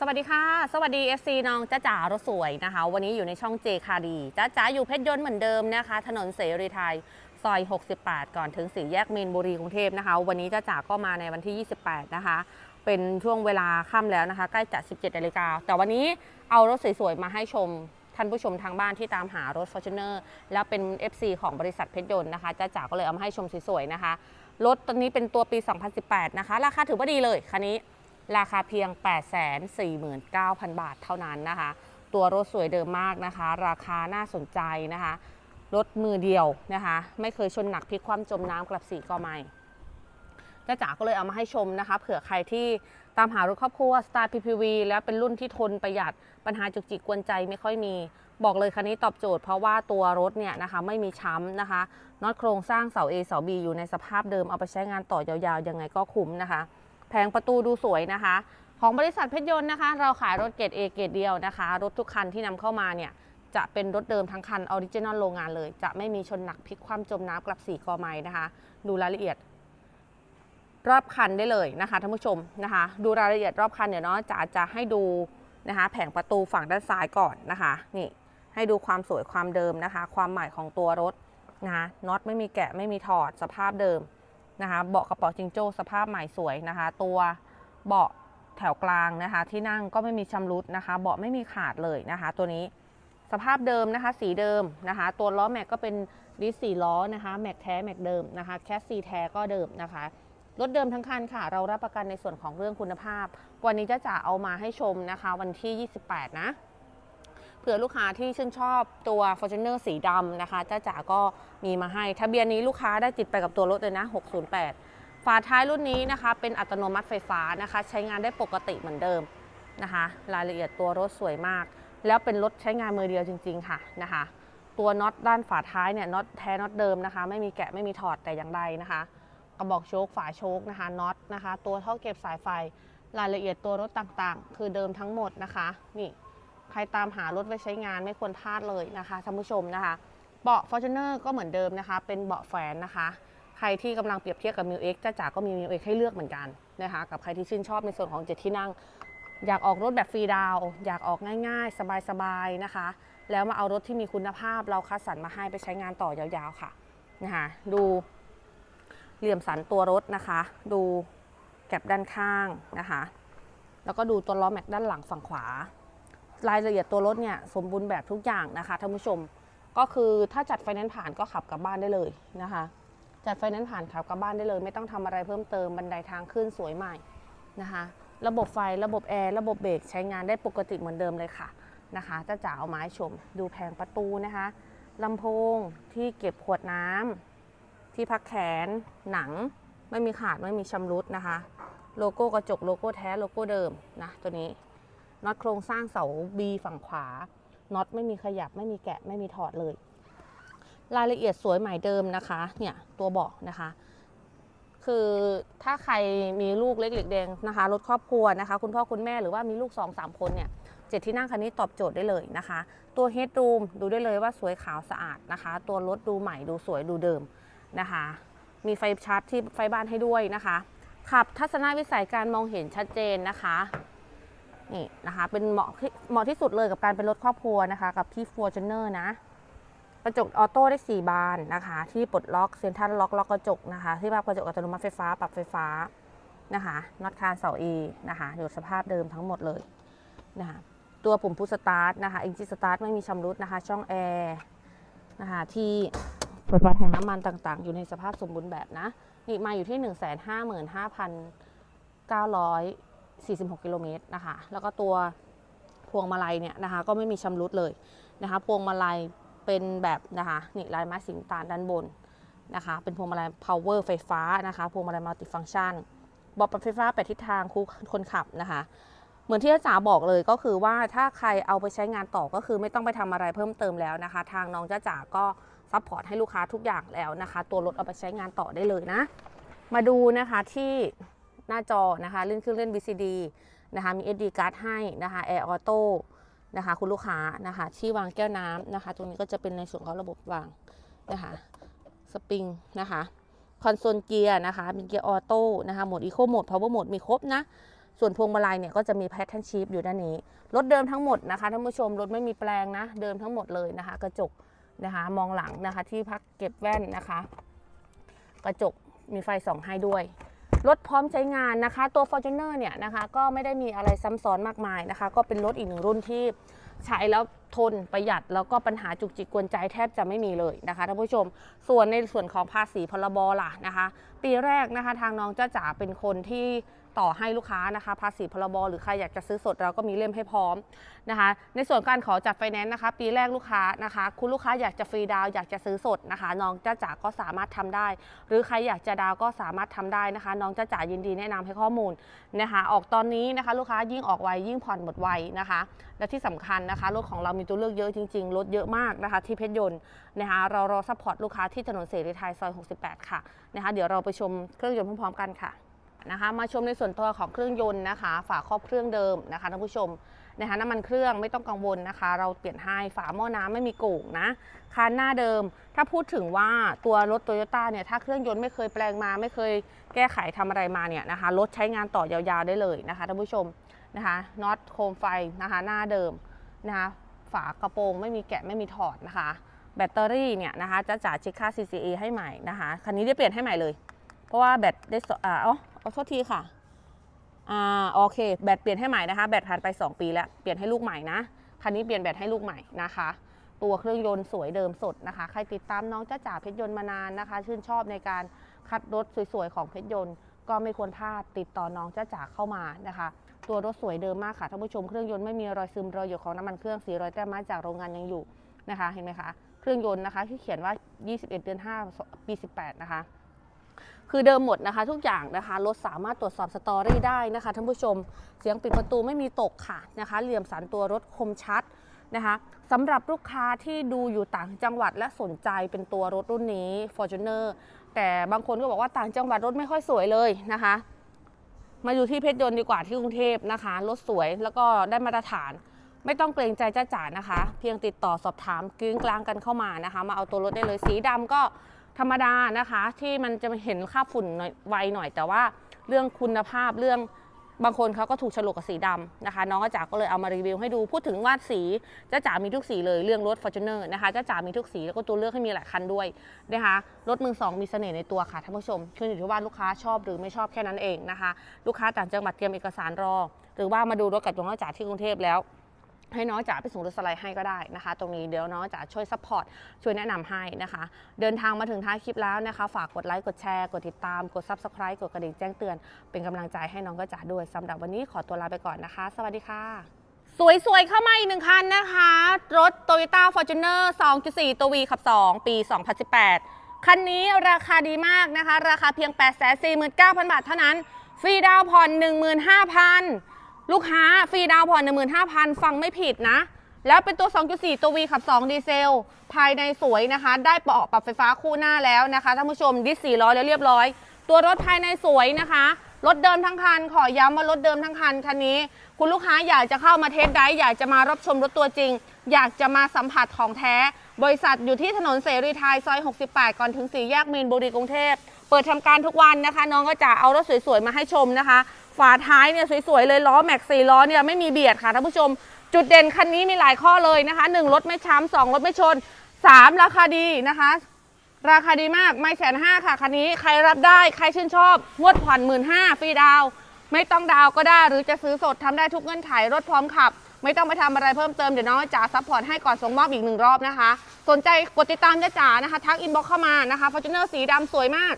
สวัสดีค่ะ สวัสดี FC น้องจ้าจ๋ารถสวยนะคะ วันนี้อยู่ในช่องเจคาดีจ้าจ๋าอยู่เพชรยนต์เหมือนเดิมนะคะ ถนนเสรีไทยซอย 68 ก่อนถึงสี่แยกมีนบุรีกรุงเทพนะคะ วันนี้จ้าจ๋าก็มาในวันที่ 28 นะคะ เป็นช่วงเวลาค่ำแล้วนะคะ ใกล้จะ 17นาฬิกาแต่วันนี้เอารถสวยๆ มาให้ชมท่านผู้ชมทางบ้านที่ตามหารถ Fortuner แล้วเป็น FC ของบริษัทเพชรยนต์นะคะจ้าจ๋าก็เลยเอามาให้ชมสวยๆนะคะรถตัวนี้เป็นตัวปี 2018 นะคะ ราคาถือว่าดีเลยคันนี้ ราคาเพียง 849,000 บาทเท่านั้นนะคะ ตัวรถสวยเดิมมากนะคะ ราคาน่าสนใจนะคะ รถมือเดียวนะคะ ไม่เคยชนหนักพลิกคว่ำจมน้ำกลับสีก็ไม่จ้าจ๋าก็เลยเอามาให้ชมนะคะ เผื่อใครที่ตามหารถครอบครัวสไตล์ PPV แล้วเป็นรุ่นที่ทนประหยัดปัญหาจุกจิกกวนใจไม่ค่อยมี บอกเลยคันนี้ตอบโจทย์เพราะว่าตัวรถเนี่ยนะคะไม่มีช้ำนะคะน็อตโครงสร้างเสา A เสา B อยู่ในสภาพเดิมเอาไปใช้งานต่อยาวๆ ยังไงก็คุ้มนะคะ แผงประตูดูสวยนะคะ ของบริษัทเพชรยนต์นะคะ เราขายรถเกรด A เกรดเดียวนะคะ รถทุกคันที่นำเข้ามาเนี่ยจะเป็นรถเดิมทั้งคันออริจินอลโรงงานเลย จะไม่มีชนหนักพลิกคว่ำจมน้ำกลับสีกอไม้นะคะ ดูรายละเอียด รอบคันได้เลยนะคะท่านผู้ชมนะคะ ดูรายละเอียดรอบคันเดี๋ยวเนาะจะจะให้ดูนะคะ แผงประตูฝั่งด้านซ้ายก่อนนะคะนี่ให้ดูความสวยความเดิมนะคะ ความใหม่ของตัวรถนะคะน็อตไม่มีแกะไม่มีถอดสภาพเดิม นะคะเบาะกระเป๋าจิงโจ้สภาพใหม่สวยนะคะ ตัวเบาะแถวกลางนะคะ ที่นั่งก็ไม่มีชำรุดนะคะ เบาะไม่มีขาดเลยนะคะ ตัวนี้สภาพเดิมนะคะ สีเดิมนะคะ ตัวล้อแม็กก็เป็นดิสสีล้อนะคะแม็กแท้แม็กเดิมนะคะแคสซีแท้ก็เดิมนะคะรถเดิมทั้งคันค่ะ เรารับประกันในส่วนของเรื่องคุณภาพ วันนี้จะจะเอามาให้ชมนะคะ วันที่ 28 นะ ผื่อลูกค้าที่ชื่นชอบตัว Fortuner สีดำนะคะจ้าจ๋าก็มีมาให้ ทะเบียนนี้ลูกค้าได้ติดไปกับตัวรถเลยนะ 608 ฝาท้ายรุ่นนี้นะคะเป็นอัตโนมัติไฟฟ้านะคะ ใช้งานได้ปกติเหมือนเดิมนะคะ รายละเอียดตัวรถสวยมาก แล้วเป็นรถใช้งานมือเดียวจริง ๆ ค่ะนะคะตัวน็อตด้านฝาท้ายเนี่ยน็อตแท้น็อตเดิมนะคะ ไม่มีแกะไม่มีถอดแต่อย่างใดนะคะกระบอกโชคฝาโชคนะคะน็อตนะคะ ตัวท่อเก็บสายไฟรายละเอียดตัวรถต่างๆ คือเดิมทั้งหมดนะคะ นี่ ใครตามหารถไว้ใช้งานไม่ควรพลาดเลยนะคะท่านผู้ชมนะคะ เบาะ Fortuner ก็เหมือนเดิมนะคะ เป็นเบาะแฝนนะคะ ใครที่กำลังเปรียบเทียบกับ m ิว X จ้าจ๋าก็มี m ิว X ให้เลือกเหมือนกันนะคะ กับใครที่ชื่นชอบในส่วนของเจ็ดที่นั่ง อยากออกรถแบบฟรีดาว อยากออกง่าย ๆ สบายๆนะคะ แล้วมาเอารถที่มีคุณภาพเราคัดสรรมาให้ไปใช้งานต่อยาวๆค่ะนะคะดูเหลี่ยมสันตัวรถนะคะ ดูแก็บด้านข้างนะคะ แล้วก็ดูตัวล้อแม็กด้านหลังฝั่งขวา รายละเอียดตัวรถเนี่ยสมบูรณ์แบบทุกอย่างนะคะท่านผู้ชมก็คือถ้าจัดไฟแนนซ์ผ่านก็ขับกลับบ้านได้เลยนะคะ จัดไฟแนนซ์ผ่านขับกลับบ้านได้เลย ไม่ต้องทำอะไรเพิ่มเติมบันไดทางขึ้นสวยใหม่นะคะ ระบบไฟระบบแอร์ระบบเบรกใช้งานได้ปกติเหมือนเดิมเลยค่ะนะคะจะจ๋าเอามาให้ชม ดูแผงประตูนะคะลำโพงที่เก็บขวดน้ำที่พักแขนหนังไม่มีขาดไม่มีชำรุดนะคะ โลโก้กระจกโลโก้แท้โลโก้เดิมนะตัวนี้ น็อตโครงสร้างเสา B ฝั่งขวาน็อตไม่มีขยับไม่มีแกะไม่มีถอดเลย รายละเอียดสวยใหม่เดิมนะคะเนี่ยตัวเบาะนะคะ คือถ้าใครมีลูกเล็กเด็กแดงนะคะรถครอบครัวนะคะ คุณพ่อคุณแม่หรือว่ามีลูก2อสคนเนี่ยเจ็ดที่นั่งคันนี้ตอบโจทย์ได้เลยนะคะ ตัวเฮดรูมดูได้เลยว่าสวยขาวสะอาดนะคะ ตัวรถดูใหม่ดูสวยดูเดิมนะคะ มีไฟชาร์จที่ไฟบ้านให้ด้วยนะคะ ขับทัศนวิสัยการมองเห็นชัดเจนนะคะ นี่นะคะ เป็นเหมาะที่เหมาะที่สุดเลยกับการเป็นรถครอบครัวนะคะ กับที่ Fortuner นะ กระจกออโต้ได้ 4 บานนะคะ ที่ปลดล็อกเซ็นทรัลล็อกล็อกกระจกนะคะ ที่ปรับกระจกอัตโนมัติไฟฟ้า ปรับไฟฟ้านะคะน็อตคานเสา E นะคะอยู่สภาพเดิมทั้งหมดเลยนะคะตัวปุ่มพุชสตาร์ทนะคะเอ็นจิสตาร์ทไม่มีชำรุดนะคะ ช่องแอร์นะคะที่เปิดฝาแทงน้ำมันต่างๆ อยู่ในสภาพสมบูรณ์แบบนะ นี่มาอยู่ที่ 1 5 5 9 46 กิโลเมตรนะคะ แล้วก็ตัวพวงมาลัยเนี่ยนะคะก็ไม่มีชำรุดเลยนะคะ พวงมาลัยเป็นแบบนะคะนี่ลายไม้สีตาลด้านบนนะคะ เป็นพวงมาลัย power ไฟฟ้านะคะ พวงมาลัย multi function บอกปรับไฟฟ้าแปทิศทางคู่คนขับนะคะ เหมือนที่อาจารย์บอกเลยก็คือว่าถ้าใครเอาไปใช้งานต่อก็คือไม่ต้องไปทำอะไรเพิ่มเติมแล้วนะคะ ทางน้องจ้าจ๋าก็ซัพพอร์ตให้ลูกค้าทุกอย่างแล้วนะคะ ตัวรถเอาไปใช้งานต่อได้เลยนะ มาดูนะคะที่ หน้าจอนะคะเล่นเครื่องเล่น VCD นะคะมี SD card ให้นะคะ Air Auto นะคะคุณลูกค้านะคะที่วางแก้วน้ำนะคะ ตรงนี้ก็จะเป็นในส่วนของระบบวางนะคะสปริงนะคะคอนโซลเกียร์นะคะมีเกียร์ออโต้นะคะโหมดอีโคโหมดพาวเวอร์โหมดมีครบนะ ส่วนพวงมาลัยเนี่ยก็จะมีแพทเทิร์นชีฟอยู่ด้านนี้ รถเดิมทั้งหมดนะคะท่านผู้ชมรถไม่มีแปลงนะ เดิมทั้งหมดเลยนะคะ กระจกนะคะมองหลังนะคะที่พักเก็บแว่นนะคะ กระจกมีไฟส่องให้ด้วย รถพร้อมใช้งานนะคะ ตัว Fortuner เนี่ยนะคะก็ไม่ได้มีอะไรซ้ำซ้อนมากมายนะคะ ก็เป็นรถอีกหนึ่งรุ่นที่ใช้แล้วทนประหยัดแล้วก็ปัญหาจุกจิกกวนใจแทบจะไม่มีเลยนะคะท่านผู้ชม ส่วนในส่วนของภาษีพรบล่ะนะคะ ปีแรกนะคะทางน้องจ้าจ๋าเป็นคนที่ ต่อให้ลูกค้านะคะภาษีพรบหรือใครอยากจะซื้อสดเราก็มีเล่มให้พร้อมนะคะ ในส่วนการขอจัดไฟแนนซ์นะคะ ปีแรกลูกค้านะคะ คุณลูกค้าอยากจะฟรีดาวอยากจะซื้อสดนะคะ น้องจ้าจ๋าก็สามารถทำได้ หรือใครอยากจะดาวก็สามารถทำได้นะคะ น้องจ้าจ๋ายินดีแนะนำให้ข้อมูลนะคะ ออกตอนนี้นะคะ ลูกค้ายิ่งออกไวยิ่งผ่อนหมดไวนะคะ และที่สำคัญนะคะรถของเรามีตัวเลือกเยอะจริงๆรถเยอะมากนะคะ ที่เพชรยนต์นะคะเรารอซัพพอร์ตลูกค้าที่ถนนเสรีไทยซอย 68 ค่ะนะคะ เดี๋ยวเราไปชมเครื่องยนต์พร้อมๆกันค่ะ นะคะ มาชมในส่วนตัวของเครื่องยนต์นะคะ ฝาครอบเครื่องเดิมนะคะท่านผู้ชมนะคะน้ำมันเครื่องไม่ต้องกังวลนะคะ เราเปลี่ยนให้ฝาหม้อน้ำไม่มีโก่งนะคันหน้าเดิม ถ้าพูดถึงว่าตัวรถโตโยต้าเนี่ยถ้าเครื่องยนต์ไม่เคยแปลงมา ไม่เคยแก้ไขทำอะไรมาเนี่ยนะคะรถใช้งานต่อยาวๆได้เลยนะคะท่านผู้ชมนะคะน็อตโคมไฟนะคะหน้าเดิมนะคะฝากระโปรงไม่มีแกะไม่มีถอดนะคะ แบตเตอรี่เนี่ยนะคะจะจ่ายเช็คค่า CCA ให้ใหม่นะคะคันนี้ได้เปลี่ยนให้ใหม่เลย เพราะว่าแบตได้สอ่าอ๋อ เอาโทษทีค่ะ อ่า โอเค แบตเปลี่ยนให้ใหม่นะคะ แบตผ่านไป 2 ปีแล้ว เปลี่ยนให้ลูกใหม่นะ คันนี้เปลี่ยนแบตให้ลูกใหม่นะคะ ตัวเครื่องยนต์สวยเดิมสดนะคะ ใครติดตามน้องจ้าจ๋าเพชรยนต์มานานนะคะ ชื่นชอบในการคัดรถสวยๆของเพชรยนต์ ก็ไม่ควรพลาดติดต่อน้องจ้าจ๋าเข้ามานะคะ ตัวรถสวยเดิมมากค่ะท่านผู้ชม เครื่องยนต์ไม่มีรอยซึมรอยหยดของน้ำมันเครื่องสีรอยแต้มม้จากโรงงานยังอยู่นะคะ เห็นไหมคะ เครื่องยนต์นะคะที่เขียนว่า 21 เดือน 5 ปี 18 นะคะ คือเดิมหมดนะคะ ทุกอย่างนะคะรถสามารถตรวจสอบสตอรี่ได้นะคะท่านผู้ชมเสียงปิดประตูไม่มีตกค่ะนะคะ เหลี่ยมสันตัวรถคมชัดนะคะสำหรับลูกค้าที่ดูอยู่ต่างจังหวัดและสนใจเป็นตัวรถรุ่นนี้ Fortuner แต่บางคนก็บอกว่าต่างจังหวัดรถไม่ค่อยสวยเลยนะคะ มาอยู่ที่เพชรยนต์ดีกว่าที่กรุงเทพนะคะรถสวยแล้วก็ได้มาตรฐาน ไม่ต้องเกรงใจจ้าจ๋านะคะ เพียงติดต่อสอบถามกึ้งกลางกันเข้ามานะคะ มาเอาตัวรถได้เลยสีดำก็ ธรรมดานะคะที่มันจะเห็นค่าฝุ่นไวหน่อยแต่ว่าเรื่องคุณภาพเรื่องบางคนเขาก็ถูกฉลกกับสีดำนะคะ น้องจ้าจ๋าก็เลยเอามารีวิวให้ดูพูดถึงว่าสีจ้าจ๋ามีทุกสีเลยเรื่องรถ Fortuner นะคะจ้าจ๋ามีทุกสีแล้วก็ตัวเลือกให้มีหลายคันด้วยนะคะรถมือสองมีเสน่ห์ในตัวค่ะท่านผู้ชมขึ้นอยู่ที่ว่าลูกค้าชอบหรือไม่ชอบแค่นั้นเองนะคะ ลูกค้าต่างจังหวัดเตรียมเอกสารรอ หรือว่ามาดูรถกับน้องจ๋าที่กรุงเทพแล้ว ให้น้องจ๋าไปส่งรถสไลด์ให้ก็ได้นะคะ ตรงนี้เดี๋ยวน้องจ๋าช่วยซัพพอร์ตช่วยแนะนำให้นะคะ เดินทางมาถึงท้ายคลิปแล้วนะคะ ฝากกดไลค์กดแชร์กดติดตามกด Subscribe กดกระดิ่งแจ้งเตือน เป็นกำลังใจให้น้องก็จ๋าด้วยสำหรับวันนี้ขอตัวลาไปก่อนนะคะ สวัสดีค่ะ สวยๆ เข้ามาอีกหนึ่งคันนะคะ รถ Toyota Fortuner 2.4 ตัว V ขับ 2 ปี 2018 คันนี้ราคาดีมากนะคะ ราคาเพียง 849,000 บาทเท่านั้นฟรีดาวน์ผ่อน15,000 ลูกค้าฟรีดาวน์ผ่อน15,000 ฟังไม่ผิดนะ แล้วเป็นตัว 2.4 ตัว V ขับ 2 ดีเซล ภายในสวยนะคะ ได้เบาะปรับไฟฟ้าคู่หน้าแล้วนะคะท่านผู้ชมดิส4ล้อแล้วเรียบร้อย ตัวรถภายในสวยนะคะ รถเดิมทั้งคัน ขอย้ำว่ารถเดิมทั้งคันคันนี้ คุณลูกค้าอยากจะเข้ามาเทสไดรฟ์อยากจะมารับชมรถตัวจริง อยากจะมาสัมผัสของแท้ บริษัทอยู่ที่ถนนเสรีไทยซอย 68 ก่อนถึงสี่แยกมีนบุรีกรุงเทพเปิดทำการทุกวันนะคะ น้องก็จะเอารถสวยๆมาให้ชมนะคะ ฝาท้ายเนี่ยสวยๆเลยล้อแม็กซี่ล้อเนี่ยไม่มีเบียดค่ะท่านผู้ชม จุดเด่นคันนี้มีหลายข้อเลยนะคะ 1 รถไม่ช้ำสองรถไม่ชน 3 ราคาดีนะคะ ราคาดีมากไม่แสนห้าค่ะคันนี้ใครรับได้ใครชื่นชอบงวดผ่อนหมื่นห้าฟรีดาวไม่ต้องดาวก็ได้หรือจะซื้อสดทำได้ทุกเงื่อนไขรถพร้อมขับ ไม่ต้องไปทำอะไรเพิ่มเติมเดี๋ยวน้องจ๋าซัพพอร์ตให้ก่อนส่งมอบอีกหนึ่งรอบนะคะ สนใจกดติดตามจ้าจ๋านะคะ ทักอินบ็อกเข้ามานะคะฟอร์จูเนอร์สีดำสวยมาก